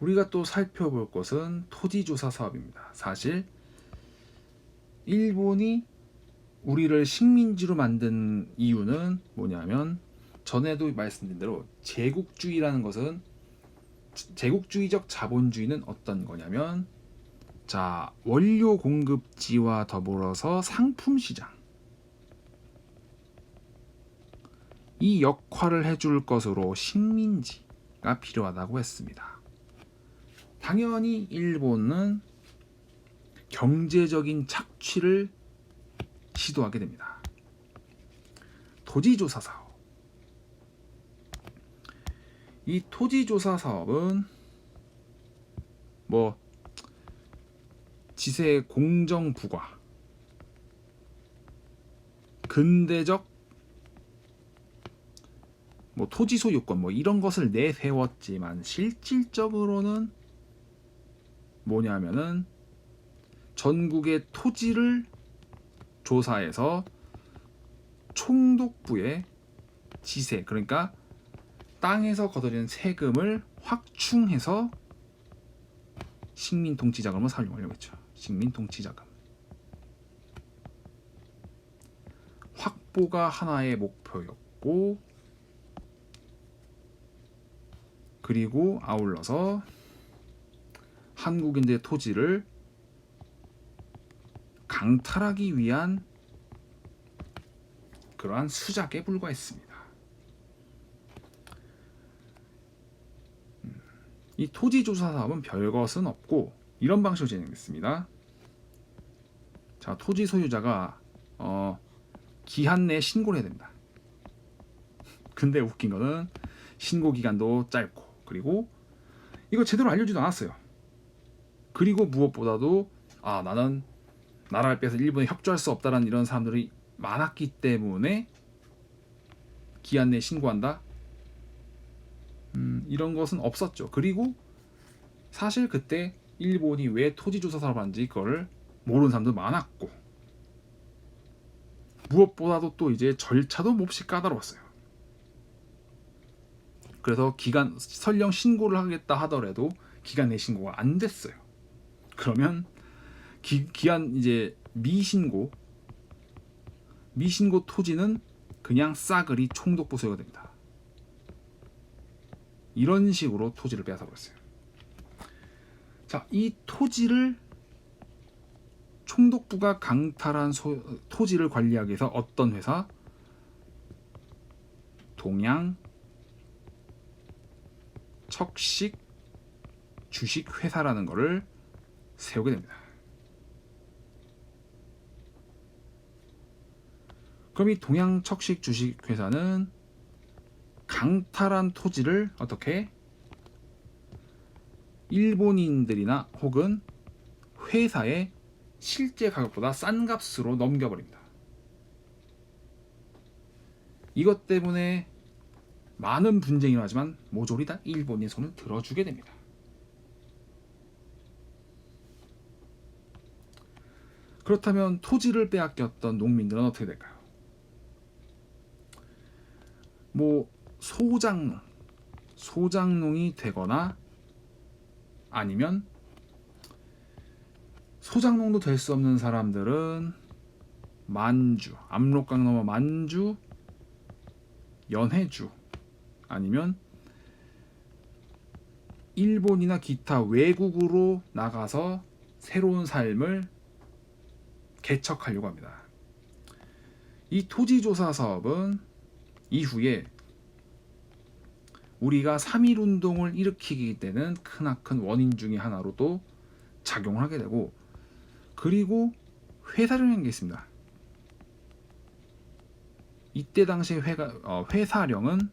우리가 또 살펴볼 것은 토지조사 사업입니다. 사실 일본이 우리를 식민지로 만든 이유는 뭐냐면 전에도 말씀드린 대로 제국주의라는 것은 제국주의적 자본주의는 어떤 거냐면 자 원료 공급지와 더불어서 상품 시장 이 역할을 해줄 것으로 식민지가 필요하다고 했습니다. 당연히 일본은 경제적인 착취를 시도하게 됩니다. 토지조사 사업. 이 토지조사 사업은 뭐 지세 공정 부과, 근대적 뭐 토지 소유권 뭐 이런 것을 내세웠지만 실질적으로는 뭐냐면은 전국의 토지를 조사해서 총독부의 지세 그러니까 땅에서 거둬들이는 세금을 확충해서 식민 통치 자금을 사용하려고 했죠. 식민 통치 자금. 확보가 하나의 목표였고 그리고 아울러서 한국인들의 토지를 강탈하기 위한 그러한 수작에 불과했습니다. 음, 이 토지 조사 사업은 별것은 없고 이런 방식으로 진행됐습니다. 자, 토지 소유자가 어, 기한 내에 신고를 해야 됩니다. 근데 웃긴 거는 신고 기간도 짧고 그리고 이거 제대로 알려주지도 않았어요. 그리고 무엇보다도 아 나는 나라를 빼서 일본에 협조할 수 없다라는 이런 사람들이 많았기 때문에 기한 내에 신고한다. 음, 이런 것은 없었죠. 그리고 사실 그때 일본이 왜 토지 조사 하는지 그거를 모르는 사람도 많았고 무엇보다도 또 이제 절차도 몹시 까다로웠어요. 그래서 기간 설령 신고를 하겠다 하더라도 기간 내 신고가 안 됐어요. 그러면 기, 기한 이제 미신고 미신고 토지는 그냥 싸그리 총독부 소유가 됩니다. 이런 식으로 토지를 빼앗아 버렸어요. 자, 이 토지를 총독부가 강탈한 소, 토지를 관리하기 위해서 어떤 회사? 동양 척식 주식 회사라는 것을 세우게 됩니다. 그럼 이 동양 척식 주식 회사는 강탈한 토지를 어떻게 일본인들이나 혹은 회사의 실제 가격보다 싼 값으로 넘겨버립니다. 이것 때문에 많은 분쟁이 일어나지만 모조리 다 일본인 손을 들어주게 됩니다. 그렇다면 토지를 빼앗겼던 농민들은 어떻게 될까요? 뭐 소장농, 소장농이 되거나 아니면 소장농도 될 수 없는 사람들은 만주, 압록강 넘어 만주, 연해주 아니면 일본이나 기타 외국으로 나가서 새로운 삶을 개척하려고 합니다. 이 토지조사 사업은 이후에 우리가 3.1 운동을 일으키게 되는 크나큰 원인 중의 하나로도 작용을 하게 되고 그리고 회사령이라는 게 있습니다. 이때 당시 회가, 어, 회사령은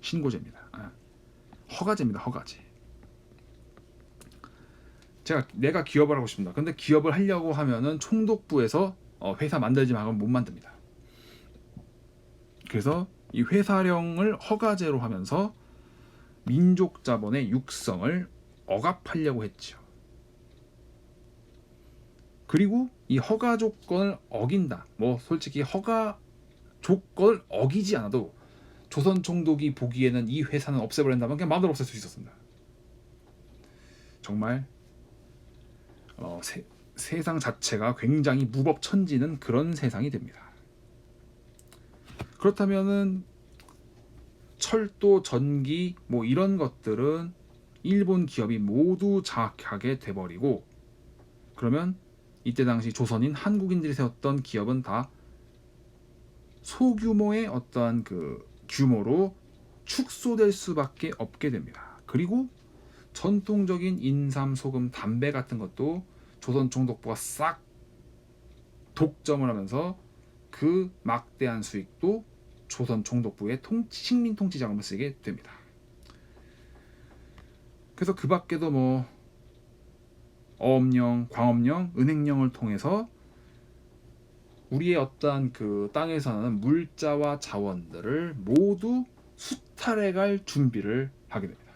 신고제입니다. 아, 허가제입니다. 허가제. 제가 내가 기업을 하고 싶습니다. 근데 기업을 하려고 하면은 총독부에서 어, 회사 만들지 말고 못 만듭니다. 그래서 이 회사령을 허가제로 하면서 민족 자본의 육성을 억압하려고 했죠. 그리고 이 허가 조건을 어긴다. 뭐 솔직히 허가 조건을 어기지 않아도 조선 총독이 보기에는 이 회사는 없애버린다면 그냥 마음대로 없앨 수 있었습니다. 정말 어, 세, 세상 자체가 굉장히 무법천지는 그런 세상이 됩니다. 그렇다면은 철도, 전기 뭐 이런 것들은 일본 기업이 모두 장악하게 돼버리고 그러면 이때 당시 조선인 한국인들이 세웠던 기업은 다 소규모의 어떠한 그 규모로 축소될 수밖에 없게 됩니다. 그리고 전통적인 인삼, 소금, 담배 같은 것도 조선 총독부가 싹 독점을 하면서 그 막대한 수익도 조선 총독부의 통치, 식민 통치 자금을 쓰게 됩니다. 그래서 그 밖에도 뭐 어업령, 광업령, 은행령을 통해서 우리의 어떠한 그 땅에서 나는 물자와 자원들을 모두 수탈해 갈 준비를 하게 됩니다.